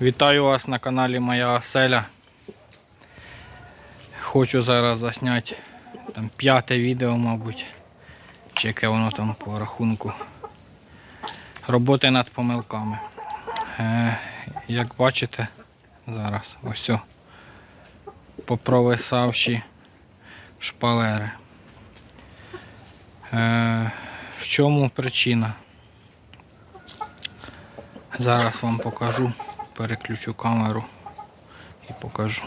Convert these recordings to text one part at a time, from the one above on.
Вітаю вас на каналі Моя Оселя. Хочу зараз засняти там п'яте відео, мабуть. Чи яке воно там по рахунку. Роботи над помилками. Е, як бачите, зараз ось о, попровисавші шпалери. Е, в чому причина? Зараз вам покажу, переключу камеру і покажу.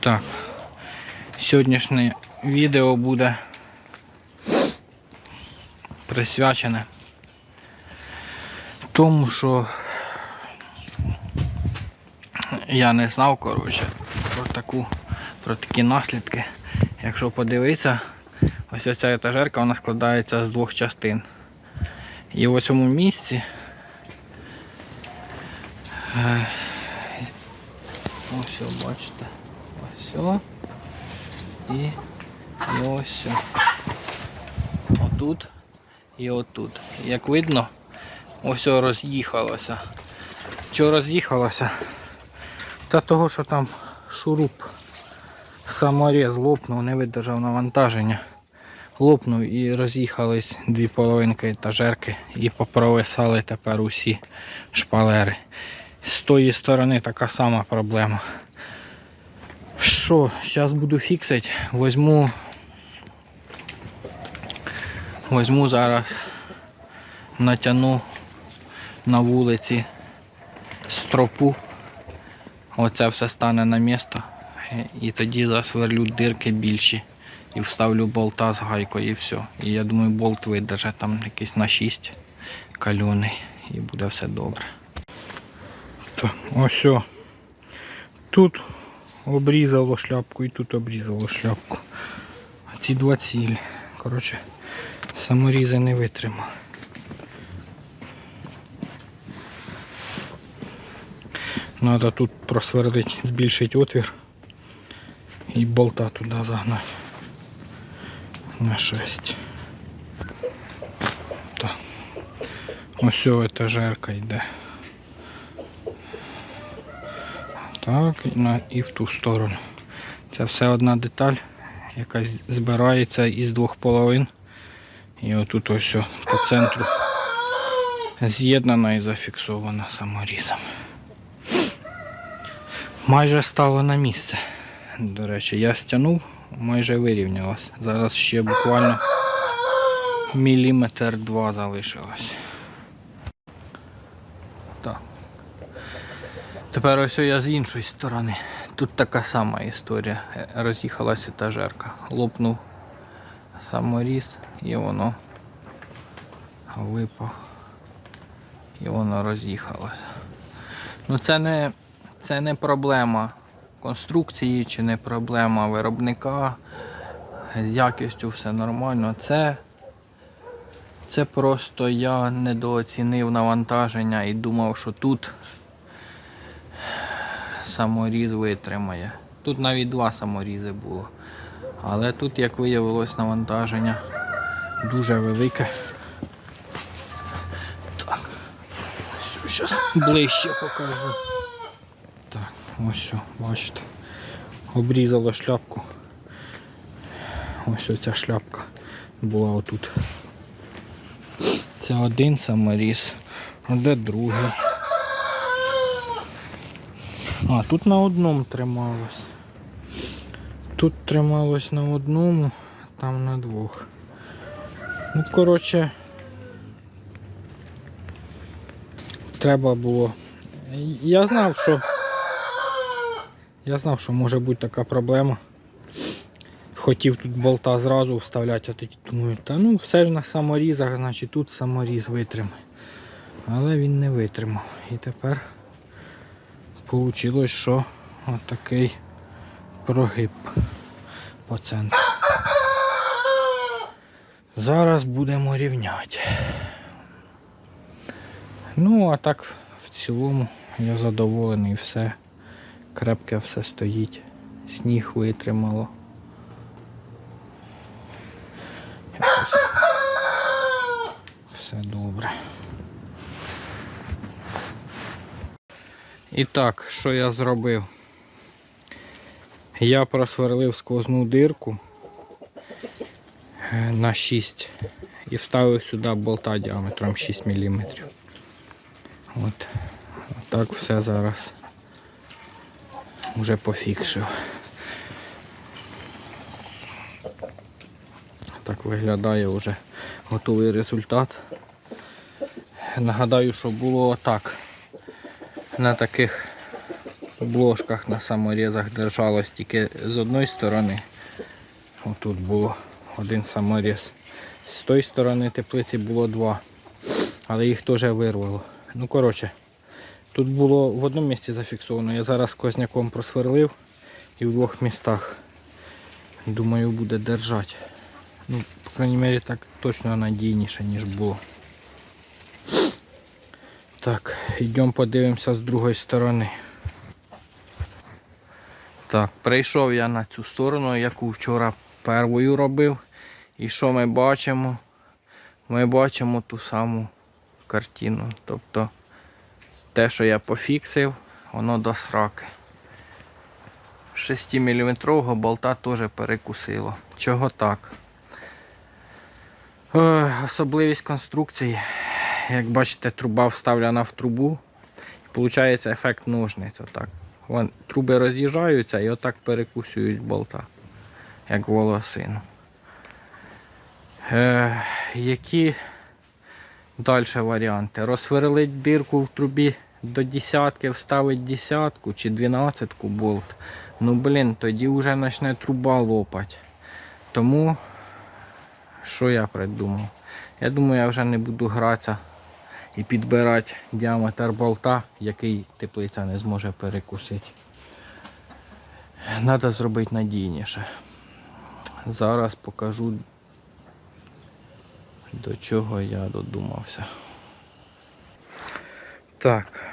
Так, сьогоднішнє відео буде присвячене тому, що я не знав, коротше, про таку, про такі наслідки. Якщо подивитися, ось оця етажерка вона складається з двох частин. І в цьому місці ось бачите, ось і, ось отут і отут. Як видно, ось о роз'їхалося. Чого роз'їхалося? Та того, що там шуруп саморіз лопнув, не видержав навантаження лопнув і роз'їхались дві половинки етажерки і попровисали тепер усі шпалери. З тої сторони така сама проблема. Що, зараз буду фіксити, возьму. Возьму зараз, натягну на вулиці стропу. Оце все стане на місто. І тоді засверлю дирки більші і вставлю болта з гайкою і все. І я думаю, болт видержить там якийсь на 6 кальоний і буде все добре. Так, ось. Тут обрізало шляпку і тут обрізало шляпку. А ці два цілі. Коротше, саморізи не витримали. Надо тут просверлити, збільшити отвір і болта туди загнати на 6. Так. Ось о етажерка йде. Так, і, в ту сторону. Це все одна деталь, яка збирається із двох половин. І отут ось по центру з'єднана і зафіксована саморізом. Майже стало на місце. До речі, я стягнув, майже вирівнялось. Зараз ще буквально міліметр два залишилось. Тепер ось я з іншої сторони. Тут така сама історія. Е, Роз'їхалася етажерка. Лопнув саморіз і воно випав. І воно роз'їхалося. Ну це не, це не проблема конструкції чи не проблема виробника. З якістю все нормально. Це, це просто я недооцінив навантаження і думав, що тут саморіз витримає. Тут навіть два саморізи було. Але тут, як виявилось, навантаження дуже велике. Так, зараз ближче покажу. Так, ось все, бачите. Обрізало шляпку. Ось оця шляпка була отут. Це один саморіз, а де другий. А, тут на одному трималось. Тут трималось на одному, там на двох. Ну, коротше, треба було. Я знав, що. Я знав, що може бути така проблема. Хотів тут болта зразу вставляти, а тоді думаю, та ну все ж на саморізах, значить тут саморіз витримає. Але він не витримав. І тепер вийшло, що отакий прогиб по центру. Зараз будемо рівняти. Ну, а так в цілому я задоволений, все. Крепке все стоїть. Сніг витримало. Якось все добре. І так, що я зробив? Я просверлив сквозну дирку на 6 і вставив сюди болта діаметром 6 мм. От. Так все зараз вже пофікшив. Так виглядає вже готовий результат. Нагадаю, що було отак. На таких бложках на саморізах держалось тільки з одної сторони. Отут було один саморіз. З тої сторони теплиці було два. Але їх теж вирвало. Ну коротше, тут було в одному місці зафіксовано. Я зараз козняком просверлив і в двох містах. Думаю, буде держати. Ну, по крайній мірі, так точно надійніше, ніж було. Так, йдемо подивимося з другої сторони. Так, прийшов я на цю сторону, яку вчора первою робив. І що ми бачимо? Ми бачимо ту саму картину. Тобто те, що я пофіксив, воно до сраки. 6-мм болта теж перекусило. Чого так? Особливість конструкції. Як бачите, труба вставлена в трубу. І виходить ефект ножниць. Отак. Вон, труби роз'їжджаються і отак перекусують болта, як волосину. Е, які далі варіанти? Розсверлить дирку в трубі до десятки, вставить десятку чи дванадцятку болт. Ну блін, тоді вже почне труба лопать. Тому що я придумав? Я думаю, я вже не буду гратися і підбирати діаметр болта, який теплиця не зможе перекусити. Треба зробити надійніше. Зараз покажу, до чого я додумався. Так,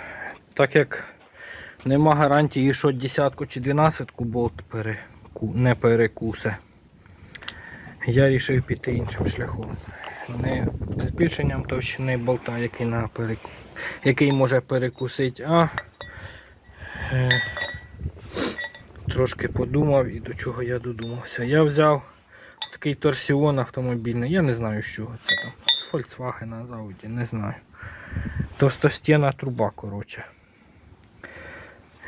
так як нема гарантії, що десятку чи дванадцятку болт не перекусе, я вирішив піти іншим шляхом. Не збільшенням товщини болта, який, на переку... який може перекусити, а е... трошки подумав і до чого я додумався. Я взяв такий торсіон автомобільний, я не знаю, з чого це там. З Volkswagen, з Audi, не знаю. Товстостінна труба, коротше.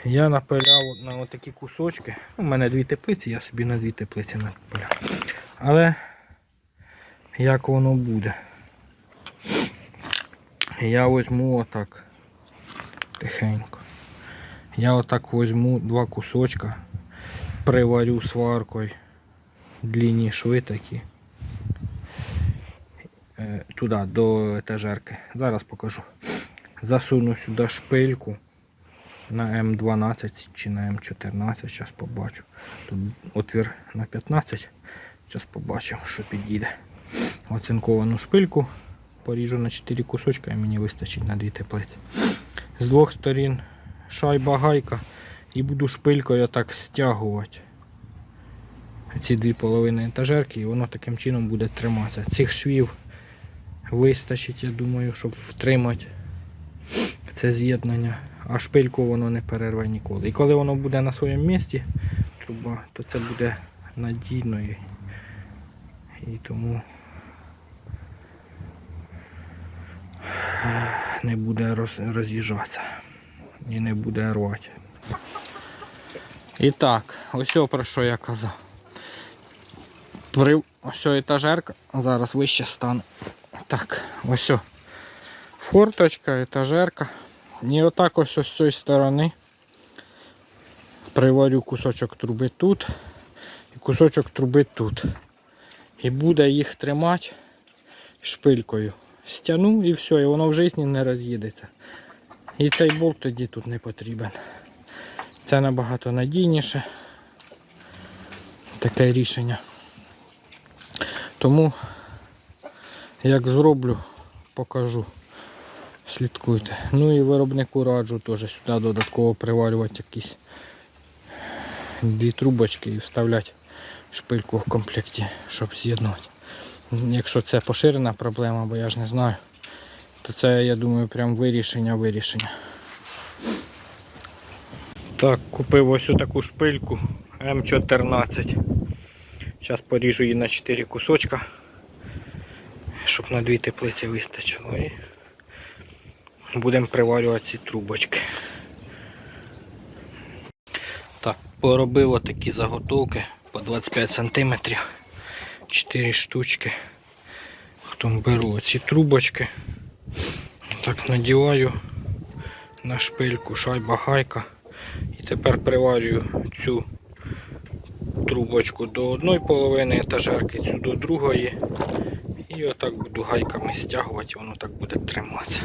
Я напиляв на отакі кусочки. У мене дві теплиці, я собі на дві теплиці напиляв. Але як воно буде? Я візьму отак тихенько. Я отак візьму два кусочка, приварю сваркою длинні шви такі. Е, Туди, до етажерки. Зараз покажу. Засуну сюди шпильку на М12 чи на М14, зараз побачу. Тут отвір на 15. Зараз побачимо, що підійде. Оцинковану шпильку поріжу на 4 кусочка і мені вистачить на 2 теплиці. З двох сторін шайба гайка і буду шпилькою так стягувати ці дві половини етажерки і воно таким чином буде триматися. Цих швів вистачить, я думаю, щоб втримати це з'єднання, а шпильку воно не перерве ніколи. І коли воно буде на своєму місці, труба, то це буде надійно і тому не буде роз'їжджатися і не буде рвати. І так, ось про що я казав. При ось етажерка, зараз вище стане. Так, ось. Форточка, етажерка. І отак ось з цієї сторони приварю кусочок труби тут і кусочок труби тут. І буде їх тримати шпилькою. Стяну і все, і воно в житті не роз'їдеться. І цей болт тоді тут не потрібен. Це набагато надійніше. Таке рішення. Тому як зроблю, покажу. Слідкуйте. Ну і виробнику раджу теж сюди додатково приварювати якісь дві трубочки і вставляти шпильку в комплекті, щоб з'єднувати. Якщо це поширена проблема, бо я ж не знаю, то це, я думаю, прям вирішення вирішення. Так, купив ось таку шпильку М14. Зараз поріжу її на 4 кусочка, щоб на дві теплиці вистачило. І будемо приварювати ці трубочки. Так, поробив отакі заготовки по 25 см. 4 штучки. Потім беру оці трубочки. Так надіваю на шпильку шайба гайка. І тепер приварюю цю трубочку до одної половини етажерки, цю до другої. І отак буду гайками стягувати, воно так буде триматися.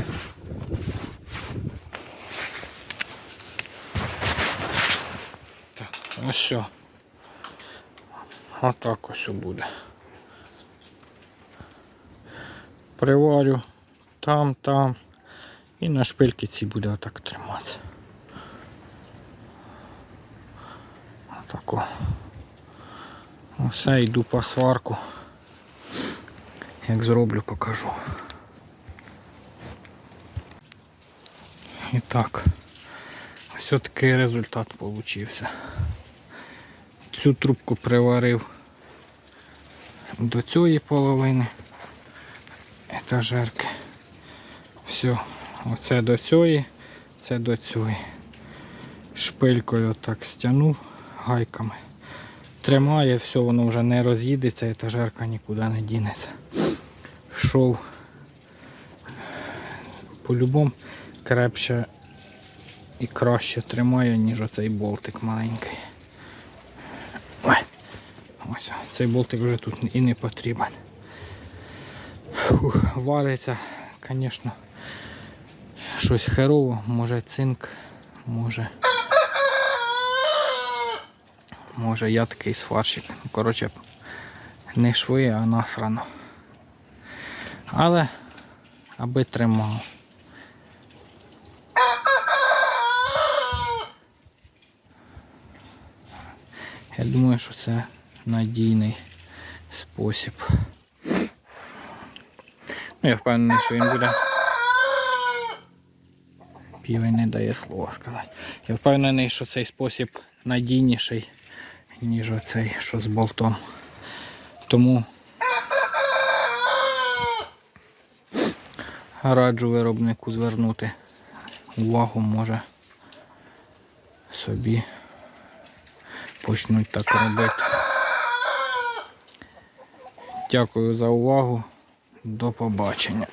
Так, ось. Отак ось буде. Приварю там, там. І на шпильки ці буде отак триматися. Отако. Все, йду по сварку. Як зроблю, покажу. І так. Ось такий результат получився. Цю трубку приварив до цієї половини етажерки. Все, оце до цієї, це до цієї. Шпилькою так стягнув гайками. Тримає, все, воно вже не роз'їдеться, етажерка нікуди не дінеться. Шов по-любому крепше і краще тримає, ніж оцей болтик маленький. Ось цей болтик вже тут і не потрібен. Фух, вариться, звісно, щось херово, може цинк, може. Може я такий сварщик. Ну, Коротше, не шви, а насрано. Але аби тримав. Я думаю, що це надійний спосіб. Я впевнений, що він буде. Півень не дає слова сказати. Я впевнений, що цей спосіб надійніший, ніж оцей, що з болтом. Тому раджу виробнику звернути увагу, може собі почнуть так робити. Дякую за увагу. До побачення.